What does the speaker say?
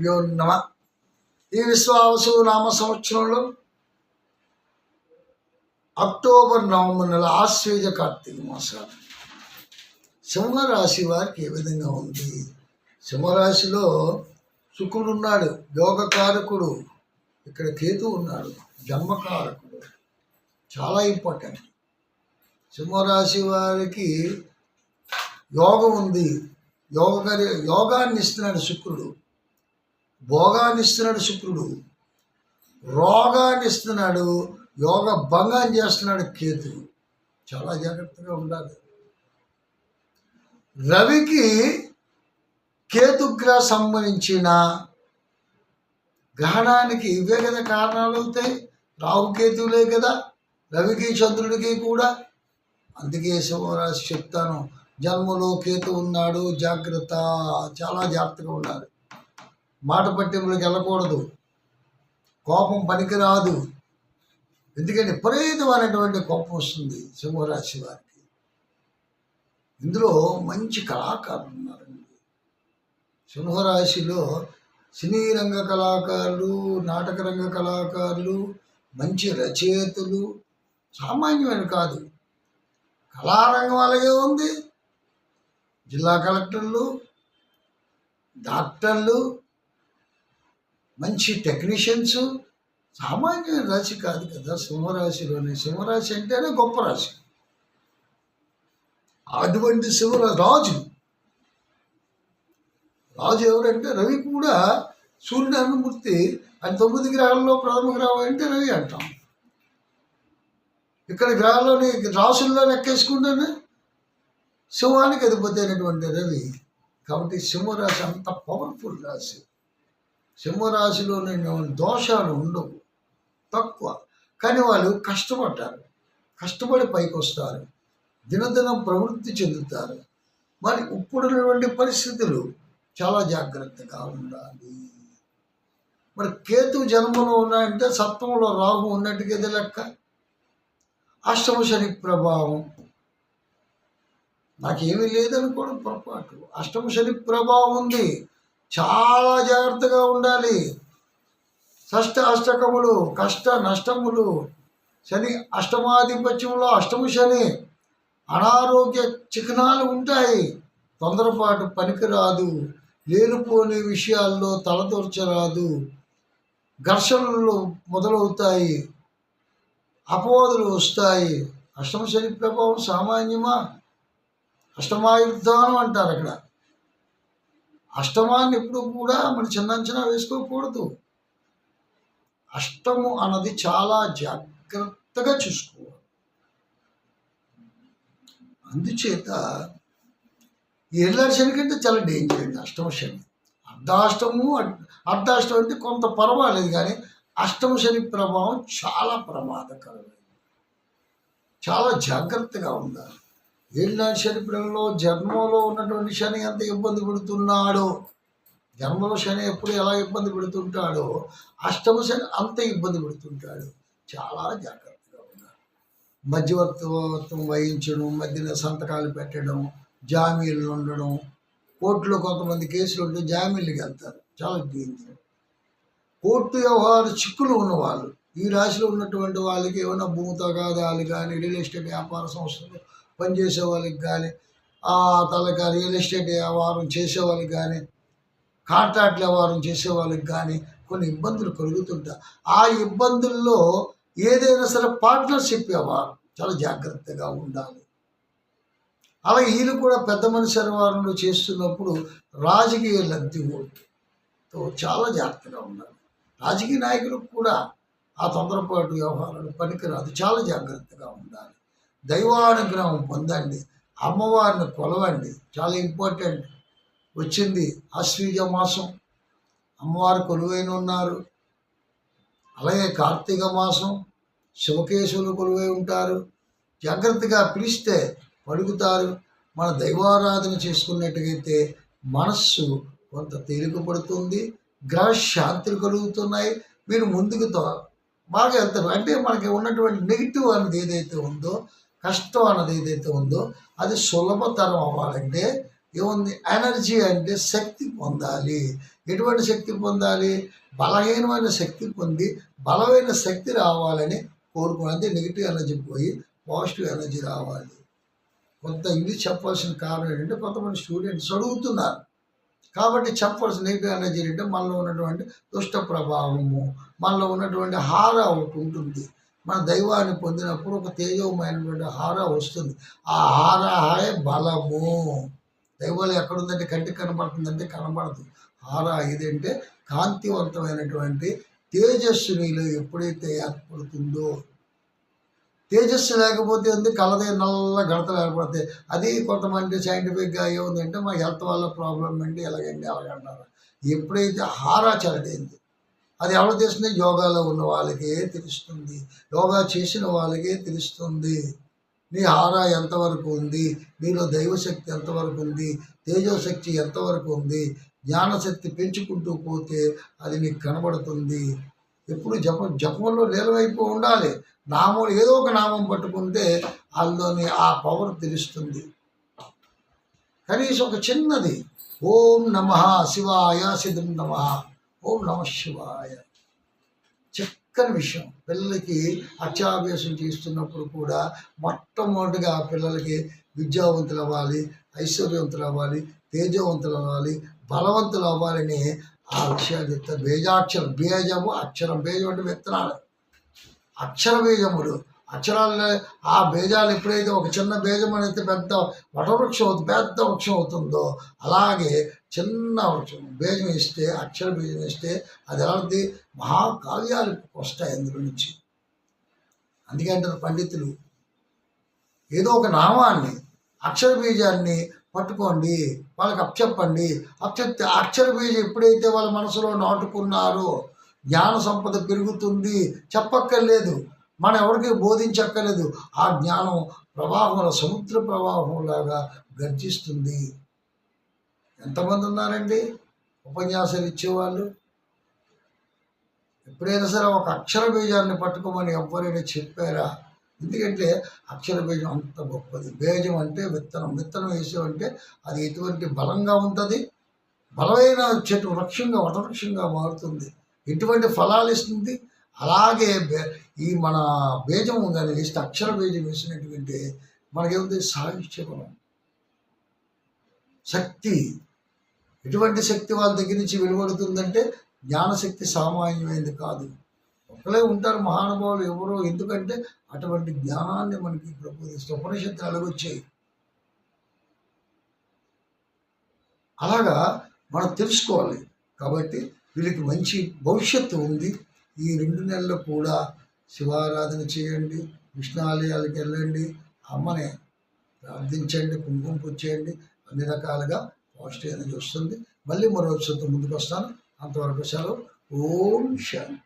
గురుభ్యో నమ. ఈ విశ్వావసు నామ సంవత్సరంలో అక్టోబర్ నవంబర్ నెల ఆశ్వేజ కార్తీక మాసాలు. సింహరాశి వారికి ఏ విధంగా ఉంది? సింహరాశిలో శుక్రుడు ఉన్నాడు యోగకారకుడు. ఇక్కడ కేతు ఉన్నాడు జన్మకారకుడు. చాలా ఇంపార్టెంట్ సింహరాశి వారికి యోగం ఉంది. యోగ యోగాన్ని ఇస్తున్నాడు శుక్రుడు. భోగాన్ని ఇస్తున్నాడు శుక్రుడు. రోగాన్ని ఇస్తున్నాడు యోగ భంగాన్ని చేస్తున్నాడు కేతు చాలా జాగ్రత్తగా ఉండాలి. రవికి కేతుగ్రహ సంబంధించిన గ్రహణానికి ఇవే కదా కారణాలు అవుతాయి. రాహుకేతువులే కదా రవికి చంద్రుడికి కూడా. అందుకే శివరాశి చెప్తాను జన్మలో కేతు ఉన్నాడు జాగ్రత్త. చాలా జాగ్రత్తగా ఉండాలి. మాట పట్టింపులకు వెళ్ళకూడదు. కోపం పనికిరాదు. ఎందుకంటే విపరీతమైనటువంటి కోపం వస్తుంది సింహరాశి వారికి. ఇందులో మంచి కళాకారులు ఉన్నారండి. సింహరాశిలో సినీ రంగ కళాకారులు నాటక రంగ కళాకారులు మంచి రచయితలు సామాన్యమైన కాదు. కళారంగం అలాగే ఉంది. జిల్లా కలెక్టర్లు డాక్టర్లు మంచి టెక్నీషియన్స్ సామాన్య రాశి కాదు కదా సింహరాశిలోని సింహరాశి అంటేనే గొప్ప రాశి. అటువంటి సింహరాశి రాజు. రాజు ఎవరంటే రవి కూడా సూర్యుడు అనుమూర్తి అది తొమ్మిది గ్రహాల్లో ప్రథమ గ్రహం అంటే రవి అంటాం. ఇక్కడ గ్రహాల్లోని రాసుల్లో లెక్కేసుకుంటేనే. సింహానికి అధిపతైనటువంటి రవి. కాబట్టి సింహరాశి అంత పవర్ఫుల్ రాశి. సింహరాశిలో దోషాలు ఉండవు. తక్కువ. కానీ వాళ్ళు కష్టపడ్డారు. కష్టపడి పైకి వస్తారు దినదినం ప్రవృత్తి చెందుతారు. మరి ఇప్పుడున్నటువంటి పరిస్థితులు చాలా జాగ్రత్తగా ఉండాలి. మరి కేతు జన్మలో ఉన్నాయంటే సత్వంలో రాహు ఉన్నట్టుగా లెక్క? అష్టమ శని ప్రభావం. నాకేమీ లేదనుకోవడం పొరపాటు. అష్టమ శని ప్రభావం ఉంది. చాలా జాగ్రత్తగా ఉండాలి. షష్ట అష్టకములు కష్ట నష్టములు శని అష్టమాధిపత్యంలో అష్టమ శని అనారోగ్య చిహ్నాలు ఉంటాయి. తొందరపాటు పనికిరాదు. లేనిపోని విషయాల్లో తలదూర్చరాదు ఘర్షణలు మొదలవుతాయి. అపవాదులు వస్తాయి. అష్టమ శని ప్రభావం సామాన్యమా? అష్టమాయుద్ధానం అంటారు అక్కడ. అష్టమాన్ని ఎప్పుడు కూడా మన చిన్న అంచనా వేసుకోకూడదు. అష్టము అన్నది చాలా జాగ్రత్తగా చూసుకోవాలి. అందుచేత ఏళ్ళ శని కంటే చాలా డేంజర్ అండి అష్టమ శని. అర్ధాష్టము అర్ధాష్టం అంటే కొంత పర్వాలేదు కానీ అష్టమ శని ప్రభావం చాలా ప్రమాదకరమైనది. చాలా జాగ్రత్తగా ఉండాలి. ఏళ్ళ శని పిల్లల్లో జన్మలో ఉన్నటువంటి శని ఎంత ఇబ్బంది పెడుతున్నాడో జన్మలో శని ఎప్పుడు ఎలా ఇబ్బంది పెడుతుంటాడో అష్టమ శని అంత ఇబ్బంది పెడుతుంటాడు. చాలా జాగ్రత్తగా ఉండాలి. మధ్యవర్తత్వం వహించడం మధ్యన సంతకాలు పెట్టడం జామీన్లు ఉండడం కోర్టులో కొంతమంది కేసులు ఉంటే జామీన్లకు వెళ్తారు. చాలా డేంజర్ కోర్టు వ్యవహార చిక్కులు ఉన్నవాళ్ళు. ఈ రాశిలో ఉన్నటువంటి వాళ్ళకి ఏమైనా భూమి తగాదాలు కానీ రియల్ ఎస్టేట్ వ్యాపార సంస్థలు పనిచేసే వాళ్ళకి కానీ ఆ తలక రియల్ ఎస్టేట్ వ్యవహారం చేసే వాళ్ళకి కానీ కాంట్రాక్ట్ వ్యవహారం చేసే వాళ్ళకి కానీ కొన్ని ఇబ్బందులు కలుగుతుంటాయి. ఆ ఇబ్బందుల్లో ఏదైనా సరే పార్ట్నర్షిప్ వ్యవహారం చాలా జాగ్రత్తగా ఉండాలి. అలాగే వీళ్ళు కూడా పెద్ద మనిషి వ్యవహారంలో చేస్తున్నప్పుడు రాజకీయ లబ్ధి తో చాలా జాగ్రత్తగా ఉండాలి. రాజకీయ నాయకులకు కూడా ఆ తొందరపాటు వ్యవహారాలు పనికిరాదు. చాలా జాగ్రత్తగా ఉండాలి. దైవానుగ్రహం పొందండి. అమ్మవారిని కొలవండి. చాలా ఇంపార్టెంట్. వచ్చింది ఆశ్వీజ మాసం. అమ్మవారు కొలువైన ఉన్నారు. అలాగే కార్తీక మాసం. శివకేశవులు కొలువై ఉంటారు. జాగ్రత్తగా పిలిస్తే పడుగుతారు మన దైవారాధన చేసుకున్నట్టుగైతే మనస్సు కొంత తేలిక పడుతుంది గ్రహ శాంతులు కలుగుతున్నాయి. మీరు ముందుకు బాగా వెళ్తారు. అంటే మనకి ఉన్నటువంటి నెగిటివ్ అనేది ఏదైతే ఉందో కష్టం అన్నది ఏదైతే ఉందో అది సులభతరం అవ్వాలంటే ఏముంది? ఎనర్జీ అంటే శక్తి పొందాలి. ఎటువంటి శక్తి పొందాలి? బలహీనమైన శక్తి పొంది బలమైన శక్తి రావాలని కోరుకున్నది నెగిటివ్ ఎనర్జీ పోయి పాజిటివ్ ఎనర్జీ రావాలి. కొంత ఇంగ్లీష్ చెప్పాల్సిన కారణం ఏంటంటే కొంతమంది స్టూడెంట్స్ అడుగుతున్నారు. కాబట్టి చెప్పాల్సిన నెగిటివ్ ఎనర్జీ అంటే మనలో ఉన్నటువంటి దుష్ట ప్రభావము మనలో ఉన్నటువంటి హార ఒకటి ఉంటుంది. మన దైవాన్ని పొందినప్పుడు ఒక తేజోమయమైనటువంటి హార వస్తుంది. ఆ హార బలము. దైవాలు ఎక్కడుందంటే కంటికి కనబడుతుందంటే కనబడదు. హార ఇదంటే కాంతివంతమైనటువంటి తేజస్సు నీలో ఎప్పుడైతే ఏర్పడుతుందో. తేజస్సు లేకపోతే ఉంది కలదే నల్ల గడతలు ఏర్పడతాయి? అది కొంతమంది సైంటిఫిక్గా ఏముందంటే మా హెల్త్ వల్ల ప్రాబ్లం అండి ఎలాగండి అలాగంటారు ఎప్పుడైతే హారా చెరటైంది అది ఎవరు తెలిసింది యోగాలో ఉన్న వాళ్ళకే తెలుస్తుంది. యోగా చేసిన వాళ్ళకే తెలుస్తుంది. నీ హారా ఎంతవరకు ఉంది? నీలో దైవశక్తి ఎంతవరకు ఉంది? తేజోశక్తి ఎంతవరకు ఉంది? జ్ఞానశక్తి పెంచుకుంటూ పోతే అది నీకు కనబడుతుంది. ఎప్పుడు జప జపంలో లీలమైపో ఉండాలి. నామం ఏదో ఒక నామం పట్టుకుంటే అందులోని ఆ పవర్ తెలుస్తుంది. కనీసం ఒక చిన్నది. ఓం నమ శివాయ సిద్ధం నమ. ఓం నమ శివాయ. చక్కని విషయం. పిల్లలకి అత్యాభ్యాసం చేస్తున్నప్పుడు కూడా మొట్టమొదటిగా పిల్లలకి విద్యావంతులు అవ్వాలి ఐశ్వర్యవంతులు అవ్వాలి తేజవంతులు అవ్వాలి బలవంతులు అవ్వాలని ఆ విషయాలు చెప్తారు. బేజాక్షరం బీజము అక్షరం. బేజం అంటే విత్తనాలు. అక్షర బీజములు. అక్షరాలు ఆ బీజాలు ఎప్పుడైతే ఒక చిన్న బీజం అనేది పెద్ద వటవృక్షం అవుతుంది పెద్ద వృక్షం అవుతుందో అలాగే చిన్న వృక్షం బీజం ఇస్తే అక్షర బీజం ఇస్తే అది ఎలాంటి మహాకావ్యాలు వస్తాయి అందులో నుంచి. అందుకే అంటారు పండితులు ఏదో ఒక నామాన్ని అక్షర బీజాన్ని పట్టుకోండి వాళ్ళకి అప్పచెప్పండి. అప్పచెప్తే అక్షర బీజం ఎప్పుడైతే వాళ్ళ మనసులో నాటుకున్నారో జ్ఞాన సంపద పెరుగుతుంది. చెప్పక్కర్లేదు. మనం ఎవరికి బోధించక్కర్లేదు. ఆ జ్ఞానం ప్రవాహంలో సముద్ర ప్రవాహంలాగా గర్జిస్తుంది. ఎంతమంది ఉన్నారండి? ఉపన్యాసాలు ఇచ్చేవాళ్ళు? ఎప్పుడైనా సరే ఒక అక్షర బీజాన్ని పట్టుకోమని ఎవరైనా చెప్పారా? ఎందుకంటే అక్షర బీజం అంత గొప్పది. బీజం అంటే విత్తనం. విత్తనం వేసామంటే అది ఎటువంటి బలంగా ఉంటుంది? బలమైన చెట్టు వృక్షంగా వటవృక్షంగా మారుతుంది. ఎటువంటి ఫలాలు ఇస్తుంది? అలాగే ఈ మన బీజం కానీ వేస్తే అక్షర బీజం వేసినటువంటి మనకేముంది? సాహిత్య బలం. శక్తి. ఎటువంటి శక్తి వాళ్ళ దగ్గర నుంచి వెలువడుతుందంటే జ్ఞానశక్తి సామాన్యమైనది కాదు. ఒకలే ఉంటారు మహానుభావులు ఎవరో ఎందుకంటే అటువంటి జ్ఞానాన్ని మనకి ప్రబోధిస్తూ ఉపనిషత్తులు అలగొచ్చాయి అలాగా మనం తెలుసుకోవాలి. కాబట్టి వీళ్ళకి మంచి భవిష్యత్తు ఉంది. ఈ రెండు నెలలు కూడా శివారాధన చేయండి విష్ణాలయాలకు వెళ్ళండి అమ్మని ప్రార్థించండి కుంకుమ పుచ్చేయండి అన్ని రకాలుగా పాజిటివ్ ఎనర్జీ వస్తుంది. మళ్ళీ మరో వచ్చేతో ముందుకు వస్తాను. అంతవరకు సెలవు. ఓం శాంతి.